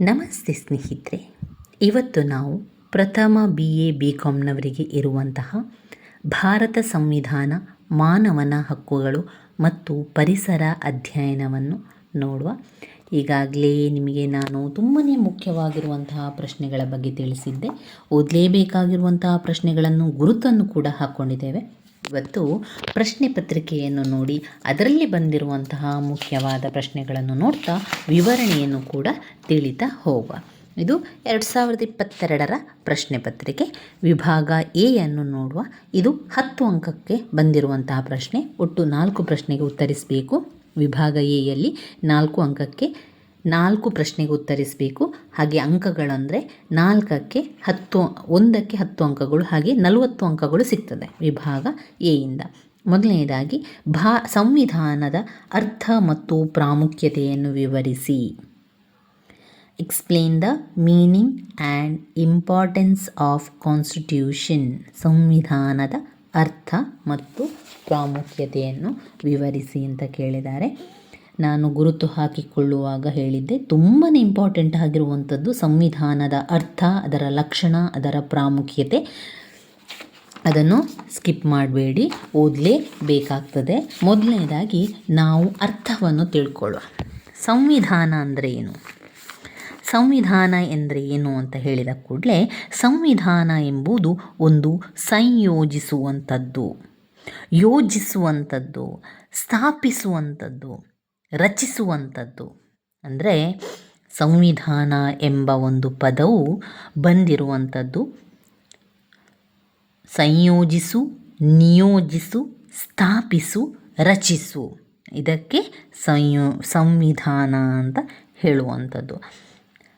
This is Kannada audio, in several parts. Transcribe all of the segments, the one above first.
ನಮಸ್ತೆ ಸ್ನೇಹಿತರೆ. ಇವತ್ತು ನಾವು ಪ್ರಥಮ ಬಿ ಎ ಬಿ ಕಾಮ್ನವರಿಗೆ ಇರುವಂತಹ ಭಾರತ ಸಂವಿಧಾನ, ಮಾನವನ ಹಕ್ಕುಗಳು ಮತ್ತು ಪರಿಸರ ಅಧ್ಯಯನವನ್ನು ನೋಡುವ. ಈಗಾಗಲೇ ನಿಮಗೆ ನಾನು ತುಂಬಾ ಮುಖ್ಯವಾಗಿರುವಂತಹ ಪ್ರಶ್ನೆಗಳ ಬಗ್ಗೆ ತಿಳಿಸಿದ್ದೆ. ಓದಲೇಬೇಕಾಗಿರುವಂತಹ ಪ್ರಶ್ನೆಗಳನ್ನು ಗುರುತನ್ನು ಕೂಡ ಹಾಕ್ಕೊಂಡಿದ್ದೇವೆ. ಇವತ್ತು ಪ್ರಶ್ನೆ ಪತ್ರಿಕೆಯನ್ನು ನೋಡಿ ಅದರಲ್ಲಿ ಬಂದಿರುವಂತಹ ಮುಖ್ಯವಾದ ಪ್ರಶ್ನೆಗಳನ್ನು ನೋಡ್ತಾ ವಿವರಣೆಯನ್ನು ಕೂಡ ತಿಳಿತಾ ಹೋಗುವ. ಇದು ಎರಡು ಸಾವಿರದ ಇಪ್ಪತ್ತೆರಡರ ಪ್ರಶ್ನೆ ಪತ್ರಿಕೆ. ವಿಭಾಗ ಎ ಅನ್ನು ನೋಡುವ. ಇದು ಹತ್ತು ಅಂಕಕ್ಕೆ ಬಂದಿರುವಂತಹ ಪ್ರಶ್ನೆ. ಒಟ್ಟು ನಾಲ್ಕು ಪ್ರಶ್ನೆಗೆ ಉತ್ತರಿಸಬೇಕು. ವಿಭಾಗ ಎಯಲ್ಲಿ ನಾಲ್ಕು ಅಂಕಕ್ಕೆ ನಾಲ್ಕು ಪ್ರಶ್ನೆಗೆ ಉತ್ತರಿಸಬೇಕು. ಹಾಗೆ ಅಂಕಗಳಂದರೆ ನಾಲ್ಕಕ್ಕೆ ಹತ್ತು, ಒಂದಕ್ಕೆ ಹತ್ತು ಅಂಕಗಳು, ಹಾಗೆ ನಲವತ್ತು ಅಂಕಗಳು ಸಿಗ್ತದೆ ವಿಭಾಗ ಎಯಿಂದ ಮೊದಲನೇದಾಗಿ, ಭಾ, ಸಂವಿಧಾನದ ಅರ್ಥ ಮತ್ತು ಪ್ರಾಮುಖ್ಯತೆಯನ್ನು ವಿವರಿಸಿ. Explain the meaning and importance of constitution ಸಂವಿಧಾನದ ಅರ್ಥ ಮತ್ತು ಪ್ರಾಮುಖ್ಯತೆಯನ್ನು ವಿವರಿಸಿ ಅಂತ ಕೇಳಿದ್ದಾರೆ. ನಾನು ಗುರುತು ಹಾಕಿಕೊಳ್ಳುವಾಗ ಹೇಳಿದ್ದೆ ತುಂಬಾ ಇಂಪಾರ್ಟೆಂಟ್ ಆಗಿರುವಂಥದ್ದು ಸಂವಿಧಾನದ ಅರ್ಥ, ಅದರ ಲಕ್ಷಣ, ಅದರ ಪ್ರಾಮುಖ್ಯತೆ. ಅದನ್ನು ಸ್ಕಿಪ್ ಮಾಡಬೇಡಿ, ಓದಲೇಬೇಕಾಗ್ತದೆ. ಮೊದಲನೇದಾಗಿ ನಾವು ಅರ್ಥವನ್ನು ತಿಳ್ಕೊಳ್ಳುವ. ಸಂವಿಧಾನ ಅಂದರೆ ಏನು? ಸಂವಿಧಾನ ಎಂದರೆ ಏನು ಅಂತ ಹೇಳಿದ ಕೂಡಲೇ, ಸಂವಿಧಾನ ಎಂಬುದು ಒಂದು ಸಂಯೋಜಿಸುವಂಥದ್ದು, ಯೋಜಿಸುವಂಥದ್ದು, ಸ್ಥಾಪಿಸುವಂಥದ್ದು. ರಚಿಸುವಂಥದ್ದು. ಅಂದರೆ ಸಂವಿಧಾನ ಎಂಬ ಒಂದು ಪದವು ಬಂದಿರುವಂಥದ್ದು. ಸಂಯೋಜಿಸು, ನಿಯೋಜಿಸು, ಸ್ಥಾಪಿಸು, ರಚಿಸು. ಇದಕ್ಕೆ ಸಂಯೋ, ಸಂವಿಧಾನ ಅಂತ ಹೇಳುವಂಥದ್ದು.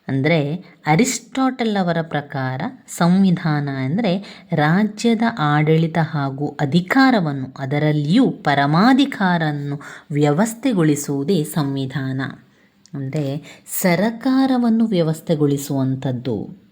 ಅಂದರೆ ಅರಿಸ್ಟಾಟಲ್ ಅವರ ಪ್ರಕಾರ ಸಂವಿಧಾನ ಅಂದರೆ ರಾಜ್ಯದ ಆಡಳಿತ ಹಾಗೂ ಅಧಿಕಾರವನ್ನು, ಅದರಲ್ಲಿಯೂ ಪರಮಾಧಿಕಾರವನ್ನು ವ್ಯವಸ್ಥೆಗೊಳಿಸುವುದೇ ಸಂವಿಧಾನ. ಅಂದರೆ ಸರಕಾರವನ್ನು ವ್ಯವಸ್ಥೆಗೊಳಿಸುವಂಥದ್ದು.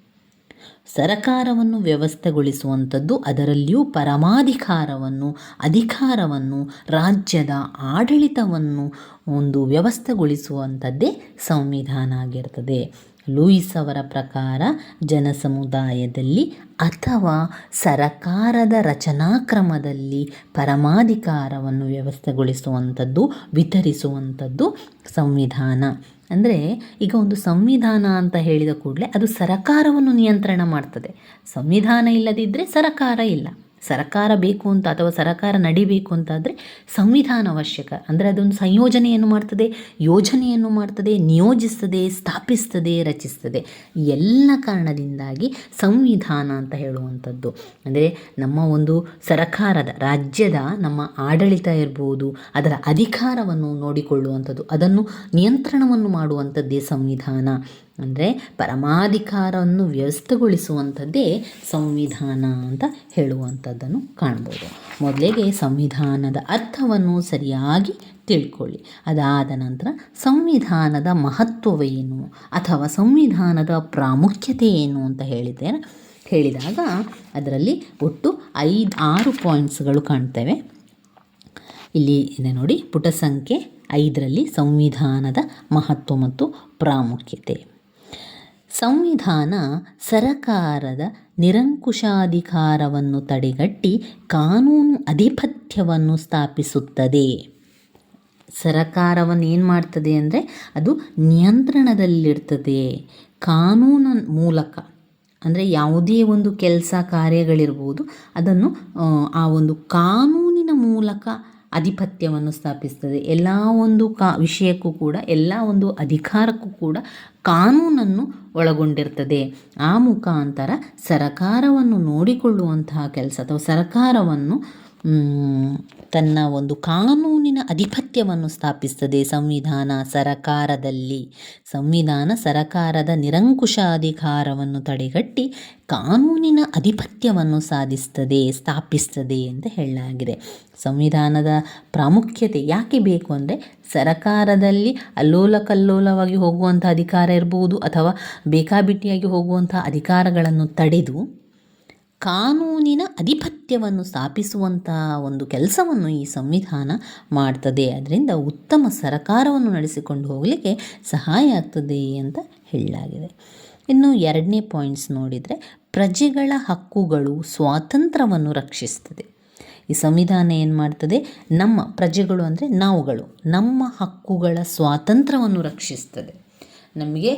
ಸರಕಾರವನ್ನು ವ್ಯವಸ್ಥೆಗೊಳಿಸುವಂಥದ್ದು ಅದರಲ್ಲಿಯೂ ಪರಮಾಧಿಕಾರವನ್ನು, ಅಧಿಕಾರವನ್ನು, ರಾಜ್ಯದ ಆಡಳಿತವನ್ನು ಒಂದು ವ್ಯವಸ್ಥೆಗೊಳಿಸುವಂಥದ್ದೇ ಸಂವಿಧಾನ ಆಗಿರ್ತದೆ. ಲೂಯಿಸ್ ಅವರ ಪ್ರಕಾರ ಜನಸಮುದಾಯದಲ್ಲಿ ಅಥವಾ ಸರಕಾರದ ರಚನಾಕ್ರಮದಲ್ಲಿ ಪರಮಾಧಿಕಾರವನ್ನು ವ್ಯವಸ್ಥೆಗೊಳಿಸುವಂಥದ್ದು, ವಿತರಿಸುವಂಥದ್ದು ಸಂವಿಧಾನ. ಅಂದರೆ ಈಗ ಒಂದು ಸಂವಿಧಾನ ಅಂತ ಹೇಳಿದ ಕೂಡಲೇ ಅದು ಸರಕಾರವನ್ನು ನಿಯಂತ್ರಣ ಮಾಡ್ತದೆ. ಸಂವಿಧಾನ ಇಲ್ಲದಿದ್ದರೆ ಸರಕಾರ ಇಲ್ಲ. ಸರಕಾರ ಬೇಕು ಅಂತ ಅಥವಾ ಸರಕಾರ ನಡಿಬೇಕು ಅಂತಾದರೆ ಸಂವಿಧಾನ ಅವಶ್ಯಕ. ಅಂದರೆ ಅದೊಂದು ಸಂಯೋಜನೆಯನ್ನು ಮಾಡ್ತದೆ, ಯೋಜನೆಯನ್ನು ಮಾಡ್ತದೆ, ನಿಯೋಜಿಸ್ತದೆ, ಸ್ಥಾಪಿಸ್ತದೆ, ರಚಿಸ್ತದೆ. ಎಲ್ಲ ಕಾರಣದಿಂದಾಗಿ ಸಂವಿಧಾನ ಅಂತ ಹೇಳುವಂಥದ್ದು. ಅಂದರೆ ನಮ್ಮ ಒಂದು ಸರಕಾರದ, ರಾಜ್ಯದ ನಮ್ಮ ಆಡಳಿತ ಇರ್ಬೋದು, ಅದರ ಅಧಿಕಾರವನ್ನು ನೋಡಿಕೊಳ್ಳುವಂಥದ್ದು, ಅದನ್ನು ನಿಯಂತ್ರಣವನ್ನು ಮಾಡುವಂಥದ್ದೇ ಸಂವಿಧಾನ. ಅಂದರೆ ಪರಮಾಧಿಕಾರವನ್ನು ವ್ಯವಸ್ಥೆಗೊಳಿಸುವಂಥದ್ದೇ ಸಂವಿಧಾನ ಅಂತ ಹೇಳುವಂಥದ್ದನ್ನು ಕಾಣ್ಬೋದು. ಮೊದಲಿಗೆ ಸಂವಿಧಾನದ ಅರ್ಥವನ್ನು ಸರಿಯಾಗಿ ತಿಳ್ಕೊಳ್ಳಿ. ಅದಾದ ನಂತರ ಸಂವಿಧಾನದ ಮಹತ್ವವೇನು ಅಥವಾ ಸಂವಿಧಾನದ ಪ್ರಾಮುಖ್ಯತೆ ಏನು ಅಂತ ಹೇಳಿದ್ದೇನೆ ಹೇಳಿದಾಗ ಅದರಲ್ಲಿ ಒಟ್ಟು ಐದು, ಆರು ಪಾಯಿಂಟ್ಸ್ಗಳು ಕಾಣ್ತೇವೆ. ಇಲ್ಲಿ ಇದೆ ನೋಡಿ, ಪುಟ ಸಂಖ್ಯೆ ಐದರಲ್ಲಿ ಸಂವಿಧಾನದ ಮಹತ್ವ ಮತ್ತು ಪ್ರಾಮುಖ್ಯತೆ. ಸಂವಿಧಾನ ಸರಕಾರದ ನಿರಂಕುಶಾಧಿಕಾರವನ್ನು ತಡೆಗಟ್ಟಿ ಕಾನೂನು ಅಧಿಪತ್ಯವನ್ನು ಸ್ಥಾಪಿಸುತ್ತದೆ. ಸರಕಾರವನ್ನು ಏನು ಮಾಡ್ತದೆ ಅಂದರೆ ಅದು ನಿಯಂತ್ರಣದಲ್ಲಿರ್ತದೆ. ಕಾನೂನ ಮೂಲಕ ಅಂದರೆ ಯಾವುದೇ ಒಂದು ಕೆಲಸ ಕಾರ್ಯಗಳಿರ್ಬೋದು ಅದನ್ನು, ಆ ಒಂದು ಕಾನೂನಿನ ಮೂಲಕ ಅಧಿಪತ್ಯವನ್ನು ಸ್ಥಾಪಿಸ್ತದೆ. ಎಲ್ಲ ಒಂದು ಕಾ, ವಿಷಯಕ್ಕೂ ಕೂಡ, ಎಲ್ಲ ಒಂದು ಅಧಿಕಾರಕ್ಕೂ ಕೂಡ ಕಾನೂನನ್ನು ಒಳಗೊಂಡಿರ್ತದೆ. ಆ ಮುಖಾಂತರ ಸರಕಾರವನ್ನು ನೋಡಿಕೊಳ್ಳುವಂತಹ ಕೆಲಸ ಅಥವಾ ಸರಕಾರವನ್ನು ತನ್ನ ಒಂದು ಕಾನೂನಿನ ಅಧಿಪತ್ಯವನ್ನು ಸ್ಥಾಪಿಸ್ತದೆ ಸಂವಿಧಾನ ಸರಕಾರದಲ್ಲಿ, ಸಂವಿಧಾನ ಸರಕಾರದ ನಿರಂಕುಶ ಅಧಿಕಾರವನ್ನು ತಡೆಗಟ್ಟಿ ಕಾನೂನಿನ ಅಧಿಪತ್ಯವನ್ನು ಸಾಧಿಸ್ತದೆ ಸ್ಥಾಪಿಸ್ತದೆ ಅಂತ ಹೇಳಲಾಗಿದೆ. ಸಂವಿಧಾನದ ಪ್ರಾಮುಖ್ಯತೆ ಯಾಕೆ ಬೇಕು ಅಂದರೆ, ಸರಕಾರದಲ್ಲಿ ಅಲ್ಲೋಲ ಕಲ್ಲೋಲವಾಗಿ ಹೋಗುವಂಥ ಅಧಿಕಾರ ಇರ್ಬೋದು ಅಥವಾ ಬೇಕಾಬಿಟ್ಟಿಯಾಗಿ ಹೋಗುವಂಥ ಅಧಿಕಾರಗಳನ್ನು ತಡೆದು ಕಾನೂನಿನ ಅಧಿಪತ್ಯವನ್ನು ಸ್ಥಾಪಿಸುವಂತಹ ಒಂದು ಕೆಲಸವನ್ನು ಈ ಸಂವಿಧಾನ ಮಾಡ್ತದೆ. ಅದರಿಂದ ಉತ್ತಮ ಸರಕಾರವನ್ನು ನಡೆಸಿಕೊಂಡು ಹೋಗಲಿಕ್ಕೆ ಸಹಾಯ ಆಗ್ತದೆ ಅಂತ ಹೇಳಲಾಗಿದೆ. ಇನ್ನು ಎರಡನೇ ಪಾಯಿಂಟ್ಸ್ ನೋಡಿದರೆ, ಪ್ರಜೆಗಳ ಹಕ್ಕುಗಳು ಸ್ವಾತಂತ್ರ್ಯವನ್ನು ರಕ್ಷಿಸ್ತದೆ. ಈ ಸಂವಿಧಾನ ಏನು ಮಾಡ್ತದೆ? ನಮ್ಮ ಪ್ರಜೆಗಳು ಅಂದರೆ ನಾವುಗಳು. ನಮ್ಮ ಹಕ್ಕುಗಳ ಸ್ವಾತಂತ್ರ್ಯವನ್ನು ರಕ್ಷಿಸ್ತದೆ. ನಮಗೆ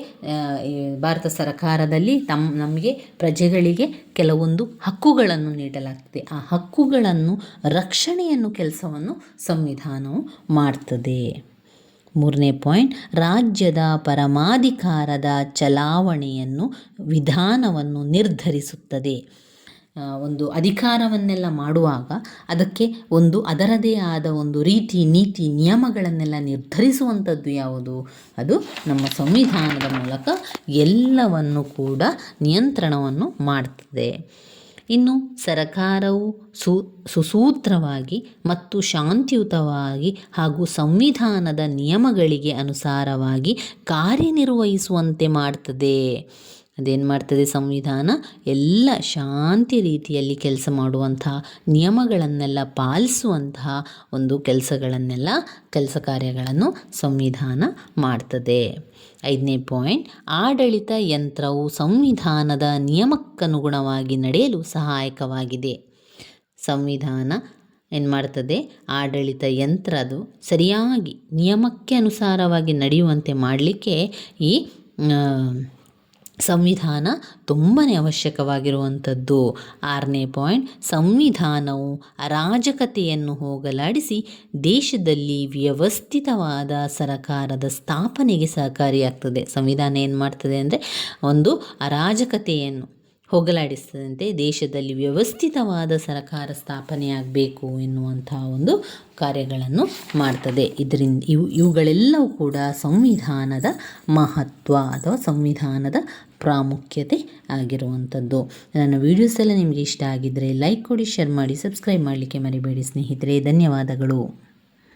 ಭಾರತ ಸರ್ಕಾರದಲ್ಲಿ ತಮ್ಮ ನಮಗೆ ಪ್ರಜೆಗಳಿಗೆ ಕೆಲವೊಂದು ಹಕ್ಕುಗಳನ್ನು ನೀಡಲಾಗ್ತದೆ. ಆ ಹಕ್ಕುಗಳನ್ನು, ರಕ್ಷಣೆಯನ್ನು ಕೆಲಸವನ್ನು ಸಂವಿಧಾನವು ಮಾಡ್ತದೆ. ಮೂರನೇ ಪಾಯಿಂಟ್, ರಾಜ್ಯದ ಪರಮಾಧಿಕಾರದ ಚಲಾವಣೆಯನ್ನು, ವಿಧಾನವನ್ನು ನಿರ್ಧರಿಸುತ್ತದೆ. ಒಂದು ಅಧಿಕಾರವನ್ನೆಲ್ಲ ಮಾಡುವಾಗ ಅದಕ್ಕೆ ಒಂದು ಅದರದೇ ಆದ ಒಂದು ರೀತಿ, ನೀತಿ, ನಿಯಮಗಳನ್ನೆಲ್ಲ ನಿರ್ಧರಿಸುವಂಥದ್ದು ಯಾವುದು? ಅದು ನಮ್ಮ ಸಂವಿಧಾನದ ಮೂಲಕ ಎಲ್ಲವನ್ನು ಕೂಡ ನಿಯಂತ್ರಣವನ್ನು ಮಾಡ್ತದೆ. ಇನ್ನು ಸರಕಾರವು ಸು, ಸುಸೂತ್ರವಾಗಿ ಮತ್ತು ಶಾಂತಿಯುತವಾಗಿ ಹಾಗೂ ಸಂವಿಧಾನದ ನಿಯಮಗಳಿಗೆ ಅನುಸಾರವಾಗಿ ಕಾರ್ಯನಿರ್ವಹಿಸುವಂತೆ ಮಾಡ್ತದೆ. ಅದೇನು ಮಾಡ್ತದೆ ಸಂವಿಧಾನ? ಎಲ್ಲ ಶಾಂತಿ ರೀತಿಯಲ್ಲಿ ಕೆಲಸ ಮಾಡುವಂತಹ ನಿಯಮಗಳನ್ನೆಲ್ಲ ಪಾಲಿಸುವಂತಹ ಒಂದು ಕೆಲಸಗಳನ್ನೆಲ್ಲ ಕೆಲಸ ಕಾರ್ಯಗಳನ್ನು ಸಂವಿಧಾನ ಮಾಡ್ತದೆ. ಐದನೇ ಪಾಯಿಂಟ್, ಆಡಳಿತ ಯಂತ್ರವು ಸಂವಿಧಾನದ ನಿಯಮಕ್ಕನುಗುಣವಾಗಿ ನಡೆಯಲು ಸಹಾಯಕವಾಗಿದೆ. ಸಂವಿಧಾನ ಏನು ಮಾಡ್ತದೆ? ಆಡಳಿತ ಯಂತ್ರ ಅದು ಸರಿಯಾಗಿ ನಿಯಮಕ್ಕೆ ಅನುಸಾರವಾಗಿ ನಡೆಯುವಂತೆ ಮಾಡಲಿಕ್ಕೆ ಈ ಸಂವಿಧಾನ ತುಂಬಾ ಅವಶ್ಯಕವಾಗಿರುವಂಥದ್ದು. ಆರನೇ ಪಾಯಿಂಟ್, ಸಂವಿಧಾನವು ಅರಾಜಕತೆಯನ್ನು ಹೋಗಲಾಡಿಸಿ ದೇಶದಲ್ಲಿ ವ್ಯವಸ್ಥಿತವಾದ ಸರಕಾರದ ಸ್ಥಾಪನೆಗೆ ಸಹಕಾರಿಯಾಗ್ತದೆ. ಸಂವಿಧಾನ ಏನು ಮಾಡ್ತದೆ ಅಂದರೆ ಒಂದು ಅರಾಜಕತೆಯನ್ನು ಹೋಗಲಾಡಿಸದಂತೆ ದೇಶದಲ್ಲಿ ವ್ಯವಸ್ಥಿತವಾದ ಸರಕಾರ ಸ್ಥಾಪನೆಯಾಗಬೇಕು ಎನ್ನುವಂಥ ಒಂದು ಕಾರ್ಯಗಳನ್ನು ಮಾಡ್ತದೆ. ಇದರಿಂದ ಇವು, ಇವುಗಳೆಲ್ಲವೂ ಕೂಡ ಸಂವಿಧಾನದ ಮಹತ್ವ ಅಥವಾ ಸಂವಿಧಾನದ ಪ್ರಾಮುಖ್ಯತೆ ಆಗಿರುವಂಥದ್ದು. ನನ್ನ ವೀಡಿಯೋಸ್ ಎಲ್ಲ ನಿಮಗೆ ಇಷ್ಟ ಆಗಿದ್ದರೆ ಲೈಕ್ ಕೊಡಿ ಶೇರ್ ಮಾಡಿ ಸಬ್ಸ್ಕ್ರೈಬ್ ಮಾಡಲಿಕ್ಕೆ ಮರಿಬೇಡಿ ಸ್ನೇಹಿತರೆ. ಧನ್ಯವಾದಗಳು.